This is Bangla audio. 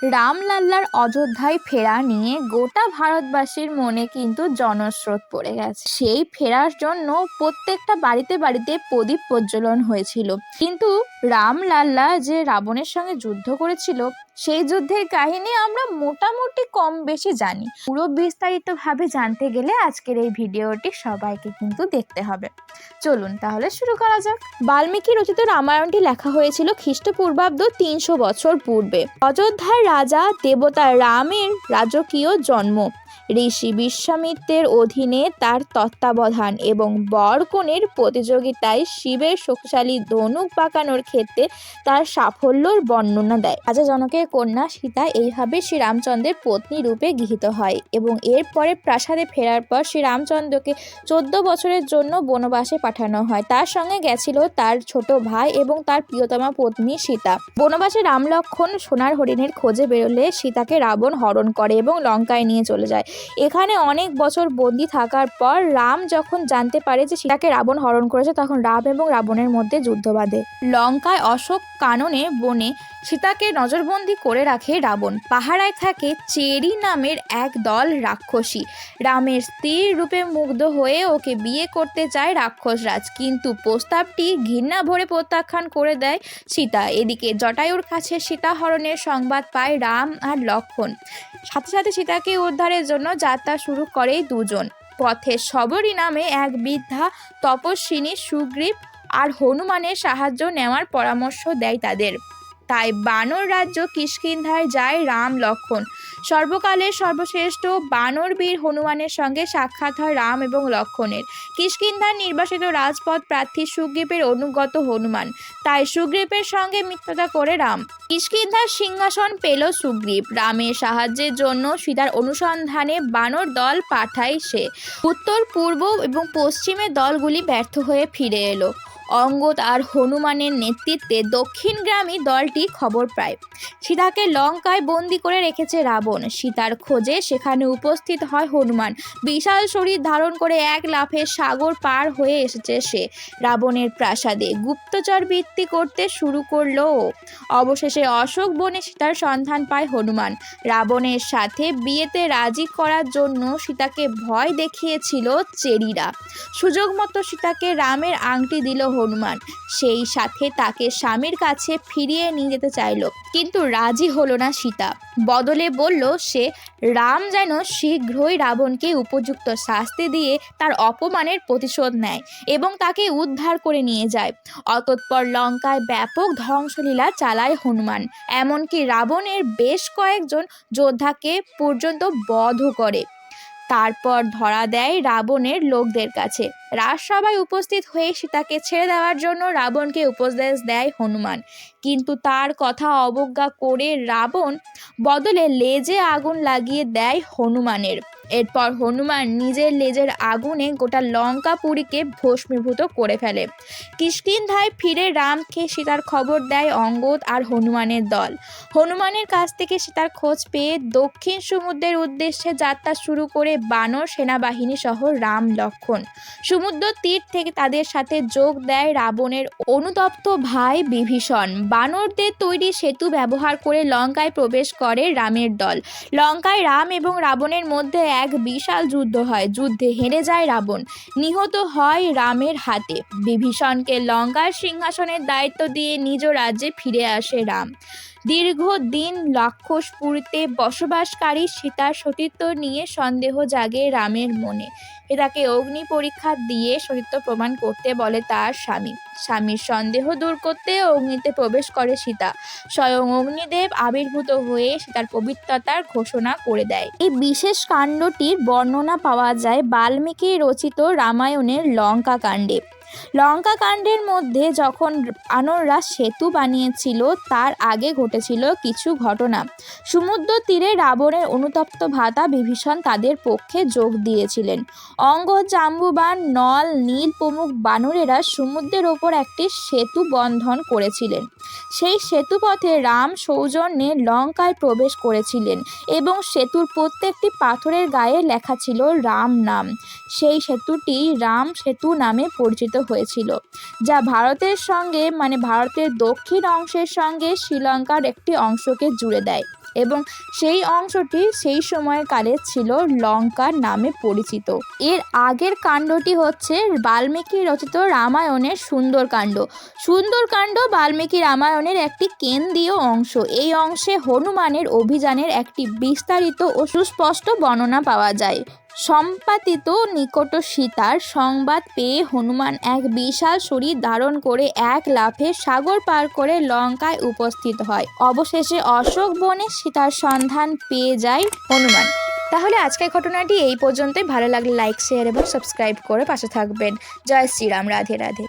রামলাল্লার অযোধ্যায় ফেরা নিয়ে গোটা ভারতবাসীর মনে কিন্তু জনস্রোত পড়ে গেছে। সেই ফেরার জন্য প্রত্যেকটা বাড়িতে বাড়িতে প্রদীপ প্রজ্বলন হয়েছিল। কিন্তু রামলাল্লা যে রাবণের সঙ্গে যুদ্ধ করেছিল সেই যুদ্ধের কাহিনী আমরা মোটামুটি কম বেশি জানি। পুরো বিস্তারিতভাবে জানতে গেলে আজকের এই ভিডিওটি সবাইকে কিন্তু দেখতে হবে। চলুন তাহলে শুরু করা যাক। বাল্মীকি রচিত রামায়ণটি লেখা হয়েছিল খ্রিস্টপূর্বাব্দ তিনশো বছর পূর্বে। অযোধ্যার রাজা, দেবতা রামের রাজকীয় জন্ম। ঋষি বিশ্বামিত্রের অধীনে তার তত্ত্বাবধান এবং বরকনের প্রতিযোগিতায় শিবের শক্তিশালী ধনুক পাকানোর ক্ষেত্রে তার সাফল্যর বর্ণনা দেয়। রাজা জনকের কন্যা সীতা এইভাবে শ্রীরামচন্দ্রের পত্নী রূপে গৃহীত হয় এবং এরপরে প্রাসাদে ফেরার পর শ্রীরামচন্দ্রকে চোদ্দ বছরের জন্য বনবাসে পাঠানো হয়। তার সঙ্গে গেছিল তার ছোট ভাই এবং তার প্রিয়তমা পত্নী সীতা। বনবাসে রাম লক্ষ্মণ সোনার হরিণের খোঁজে বেরোলে সীতাকে রাবণ হরণ করে এবং লঙ্কায় নিয়ে চলে যায়। এখানে অনেক বছর বন্দি থাকার পর রাম যখন জানতে পারে যে সীতাকে রাবণ হরণ করেছে, তখন রাম এবং রাবণের মধ্যে যুদ্ধ বাঁধে। লঙ্কায় অশোক কাননে বনে সীতাকে নজরবন্দি করে রাখে রাবণ। পাহারায় থাকে চেরি নামের এক দল রাক্ষসী। রামের স্ত্রীর রূপে মুগ্ধ হয়ে ওকে বিয়ে করতে চায় রাক্ষসরাজ। কিন্তু প্রস্তাবটি ঘৃণা ভরে প্রত্যাখ্যান করে দেয় সীতা। এদিকে জটায়ুর কাছে সীতা হরণের সংবাদ পায় রাম আর লক্ষণ। সাথে সাথে সীতাকে উদ্ধারের জন্য যাত্রা শুরু করে দুজন। পথে শবরী নামে এক বৃদ্ধা তপস্বিনী সুগ্রীব আর হনুমানের সাহায্য নেওয়ার পরামর্শ দেয় তাদের। তাই বানর রাজ্য কিষ্কিন্ধায় যায় রাম লক্ষণ। সর্বকালের সর্বশ্রেষ্ঠ বানর বীর হনুমানের সঙ্গে সাক্ষাৎ হয় রাম এবং লক্ষণের। কিষ্কিন্ধার নির্বাসিত রাজপথ প্রার্থী সুগ্রীবের অনুগত হনুমান। তাই সুগ্রীবের সঙ্গে মিত্রতা করে রাম। কিষ্কিন্ধার সিংহাসন পেল সুগ্রীব রামের সাহায্যের জন্য সীতার অনুসন্ধানে বানর দল পাঠায় সে। উত্তর, পূর্ব এবং পশ্চিমের দলগুলি ব্যর্থ হয়ে ফিরে এলো। অঙ্গদ আর হনুমানের নেতৃত্বে দক্ষিণ দক্ষিণগ্রামী দলটি খবর পায়। সীতাকে লঙ্কায় বন্দি করে রেখেছে রাবণ। সীতার খোঁজে সেখানে উপস্থিত হয় হনুমান। বিশাল শরীর ধারণ করে এক লাফে সাগর পার হয়ে এসেছে সে। রাবণের প্রাসাদে গুপ্তচর বৃত্তি করতে শুরু করল। অবশেষে অশোক বনে সীতার সন্ধান পায় হনুমান। রাবণের সাথে বিয়েতে রাজি করার জন্য সীতাকে ভয় দেখিয়েছিল চেরিরা। সুযোগ মতো সীতাকে রামের আংটি দিল হনুমান। সেই সাথে তাকে স্বামীর কাছে ফিরিয়ে নিয়ে যেতে চাইল। কিন্তু রাজি হলো না সীতা। বদলে বলল সে, রাম যেন শীঘ্রই রাবণকে উপযুক্ত শাস্তি দিয়ে তার অপমানের প্রতিশোধ নেয় এবং তাকে উদ্ধার করে নিয়ে যায়। অতঃপর লঙ্কায় ব্যাপক ধ্বংসলীলা চালায় হনুমান। এমনকি রাবণের বেশ কয়েকজন যোদ্ধাকে পর্যন্ত বধ করে। তারপর ধরা দেয় রাবণের লোকদের কাছে। রাজসভায় উপস্থিত হয়ে সীতাকে ছেড়ে দেওয়ার জন্য রাবণকে উপদেশ দেয় হনুমান। কিন্তু তার কথা অবজ্ঞা করে রাবণ বদলে লেজে আগুন লাগিয়ে দেয় হনুমানের। এরপর হনুমান নিজের লেজের আগুনে গোটা লঙ্কাপুরীকে ভস্মীভূত করে ফেলে। কিষ্কিন্ধায় ফিরে রামকে সীতার খবর দেয় অঙ্গদ আর হনুমানের দল। হনুমানের কাছ থেকে সীতার খোঁজ পেয়ে দক্ষিণ সমুদ্রের উদ্দেশ্যে যাত্রা শুরু করে বানর সেনাবাহিনী সহ রাম লক্ষণ। সমুদ্র তীর থেকে তাদের সাথে যোগ দেয় রাবণের অনুতপ্ত ভাই বিভীষণ। বানরদের তৈরি সেতু ব্যবহার করে লঙ্কায় প্রবেশ করে রামের দল। লঙ্কায় রাম এবং রাবণের মধ্যে এক বিশাল যুদ্ধ হয়। যুদ্ধে হেরে যায় রাবণ। নিহত হয় রামের হাতে। বিভীষণকে লঙ্কার সিংহাসনের দায়িত্ব দিয়ে নিজ রাজ্যে ফিরে আসে রাম। দীর্ঘদিন রাক্ষসপুরীতে বসবাসকারী সীতার সতীত্ব নিয়ে সন্দেহ জাগে রামের মনে। এ তাকে অগ্নি পরীক্ষা দিয়ে সতীত্ব প্রমাণ করতে বলে তার স্বামী। স্বামীর সন্দেহ দূর করতে অগ্নিতে প্রবেশ করে সীতা। স্বয়ং অগ্নিদেব আবির্ভূত হয়ে সীতার পবিত্রতার ঘোষণা করে দেয়। এই বিশেষ কাণ্ডটির বর্ণনা পাওয়া যায় বাল্মীকি রচিত রামায়ণের লঙ্কা কাণ্ডে লঙ্কা কাণ্ডের মধ্যে যখন বানররা সেতু বানিয়েছিল, তার আগে ঘটেছিল কিছু ঘটনা। সমুদ্র তীরে রাবণের অনুতপ্ত ভাতা বিভীষণ তাদের পক্ষে যোগ দিয়েছিলেন। অঙ্গ, জাম্বুবান, নল, নীল প্রমুখ বানরেরা সমুদ্রের ওপর একটি সেতু বন্ধন করেছিলেন। সেই সেতুপথে রাম সৌজন্যে লঙ্কায় প্রবেশ করেছিলেন এবং সেতুর প্রত্যেকটি পাথরের গায়ে লেখা ছিল রাম নাম। সেই সেতুটি রাম সেতু নামে পরিচিত হয়েছিল, যা ভারতের সঙ্গে মানে ভারতের দক্ষিণ অংশের সঙ্গে শ্রীলঙ্কার একটি অংশকে জুড়ে দেয় এবং সেই অংশটি সেই সময়কালে ছিল লঙ্কার নামে পরিচিত। এর আগের কাণ্ডটি হচ্ছে বাল্মীকি রচিত রামায়ণের সুন্দরকাণ্ড সুন্দরকাণ্ড বাল্মীকি রামায়ণের একটি কেন্দ্রীয় অংশ। এই অংশে হনুমানের অভিযানের একটি বিস্তারিত ও সুস্পষ্ট বর্ণনা পাওয়া যায়। সম্পাদিত নিকট সীতার সংবাদ পেয়ে হনুমান এক বিশাল শরীর ধারণ করে এক লাফে সাগর পার করে লঙ্কায় উপস্থিত হয়। অবশেষে অশোক বনে সীতার সন্ধান পেয়ে যায় হনুমান। তাহলে আজকের ঘটনাটি এই পর্যন্তই। ভালো লাগলে লাইক শেয়ার এবং সাবস্ক্রাইব করে পাশে থাকবেন। জয় শ্রীরাম, রাধে রাধে।